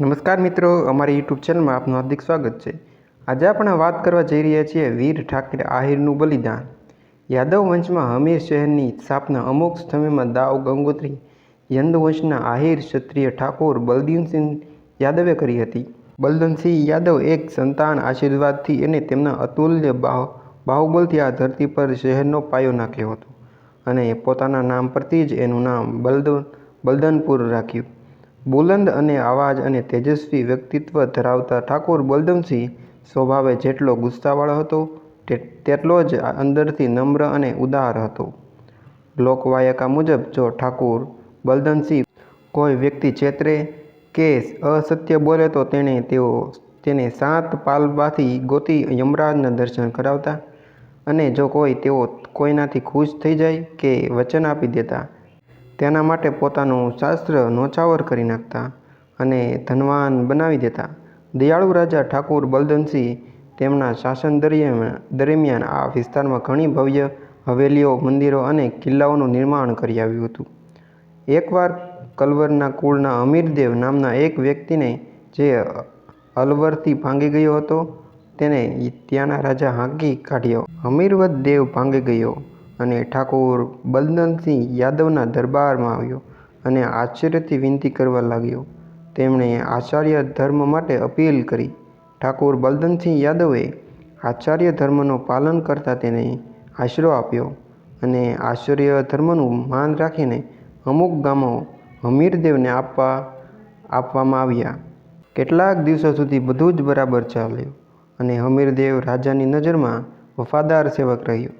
નમસ્કાર મિત્રો, અમારી યુટ્યુબ ચેનલમાં આપનું હાર્દિક સ્વાગત છે. આજે આપણે વાત કરવા જઈ રહ્યા છીએ વીર ઠાકરે આહિરનું બલિદાન. યાદવ વંશમાં હમીર શહેરની સ્થાપના અમુક સમયમાં દાવ ગંગોત્રી યંદવંશના આહિર ક્ષત્રિય ઠાકોર બલદીનસિંહ યાદવે કરી હતી. બલદનસિંહ યાદવ એક સંતાન આશીર્વાદથી અને તેમના અતુલ્ય બાહુ, બાહુબલથી આ ધરતી પર શહેરનો પાયો નાખ્યો હતો અને પોતાના નામ પરથી જ એનું નામ બલદ, બલદનપુર રાખ્યું. બુલંદ અને અવાજ અને તેજસ્વી વ્યક્તિત્વ ધરાવતા ઠાકોર બલદમસિંહ સ્વભાવે જેટલો ગુસ્સાવાળો હતો તેટલો જ અંદરથી નમ્ર અને ઉદાર હતો. લોકવાયકા મુજબ જો ઠાકોર બલદનસિંહ કોઈ વ્યક્તિ છેતરે કે અસત્ય બોલે તો તેણે તેઓ તેને સાત પાલવાથી ગોતી યમરાજના દર્શન કરાવતા અને જો કોઈ તેઓ કોઈનાથી ખુશ થઈ જાય કે વચન આપી દેતા તેના માટે પોતાનું શાસ્ત્ર નોછાવર કરી નાખતા અને ધનવાન બનાવી દેતા. દયાળુ રાજા ઠાકુર બલદનસિંહ તેમના શાસન દરમિયાન દરમિયાન આ વિસ્તારમાં ઘણી ભવ્ય હવેલીઓ, મંદિરો અને કિલ્લાઓનું નિર્માણ કરી આવ્યું હતું. એકવાર કલવરના કુળના અમીરદેવ નામના એક વ્યક્તિને જે અલવરથી ભાંગી ગયો હતો, તેને ત્યાંના રાજા હાંકી કાઢ્યો. અમીરવત દેવ ભાંગી ગયો. અને ઠાકોર બલદનસિંહ યાદવના દરબારમાં આવ્યો અને આશ્ચર્યથી વિનંતી કરવા લાગ્યો. તેમણે આચાર્ય ધર્મ માટે અપીલ કરી. ઠાકોર બલદનસિંહ યાદવે આચાર્ય ધર્મનો પાલન કરતા તેને આશરો આપ્યો અને આચાર્ય ધર્મનું માન રાખીને અમુક ગામો હમીરદેવને આપવા, આપવામાં આવ્યા. કેટલાક દિવસો સુધી બધું જ બરાબર ચાલ્યું અને હમીરદેવ રાજાની નજરમાં વફાદાર સેવક રહ્યો.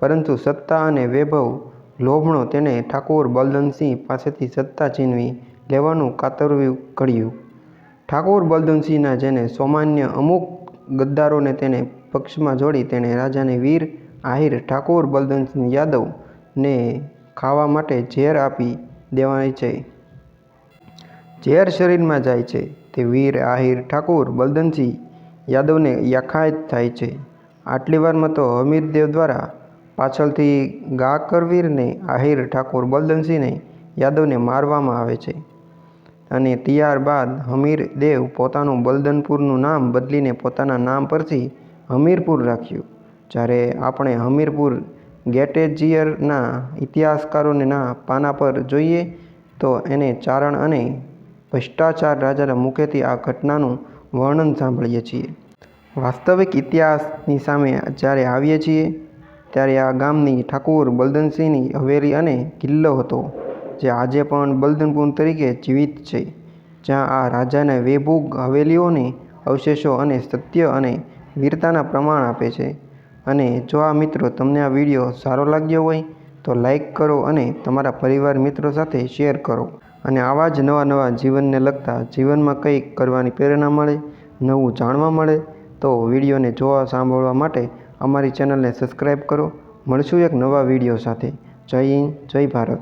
પરંતુ સત્તા અને વૈભવ, લોભણો તેણે ઠાકોર બલદનસિંહ પાસેથી સત્તા છીનવી લેવાનું કાતરવું ઘડ્યું. ઠાકોર બલદનસિંહના જેને સોમાન્ય અમુક ગદ્દારોને તેને પક્ષમાં જોડી તેણે રાજાને વીર આહિર ઠાકોર બલદનસિંહ યાદવને ખાવા માટે ઝેર આપી દેવાય છે. ઝેર શરીરમાં જાય છે. તે વીર આહિર ઠાકોર બલદનસિંહ યાદવને યાખાયત થાય છે. આટલી વારમાં તો હમીરદેવ દ્વારા પાછળથી ગાકરવીરને આહિર ઠાકોર બલદનસિંહને યાદવને મારવામાં આવે છે. અને ત્યારબાદ હમીર દેવ પોતાનું બલદનપુરનું નામ બદલીને પોતાના નામ પરથી હમીરપુર રાખ્યું. જ્યારે આપણે હમીરપુર ગેટેજિયરના ઇતિહાસકારોના પાના પર જોઈએ, તો એને ચારણ અને ભ્રષ્ટાચાર રાજાના મુખેથી આ ઘટનાનું વર્ણન સાંભળીએ છીએ. વાસ્તવિક ઇતિહાસની સામે જ્યારે આવીએ છીએ ત્યારે આ ગામની ઠાકુર બલદનસિંહની હવેલી અને કિલ્લો હતો, જે આજે પણ બલદનપુર તરીકે જીવિત છે, જ્યાં આ રાજાના વૈભોગ હવેલીઓને અવશેષો અને સત્ય અને વીરતાના પ્રમાણ આપે છે. અને જો આ મિત્રો તમને આ વીડિયો સારો લાગ્યો હોય, તો લાઈક કરો અને તમારા પરિવાર મિત્રો સાથે શેર કરો. અને આવા જ નવા નવા જીવનને લગતા જીવનમાં કંઈક કરવાની પ્રેરણા મળે, નવું જાણવા મળે, તો વિડીયોને જોવા સાંભળવા માટે અમારી ચેનલને સબસ્ક્રાઈબ કરો. મળશું એક નવા વીડિયો સાથે. જય હિન્દ જય ભારત.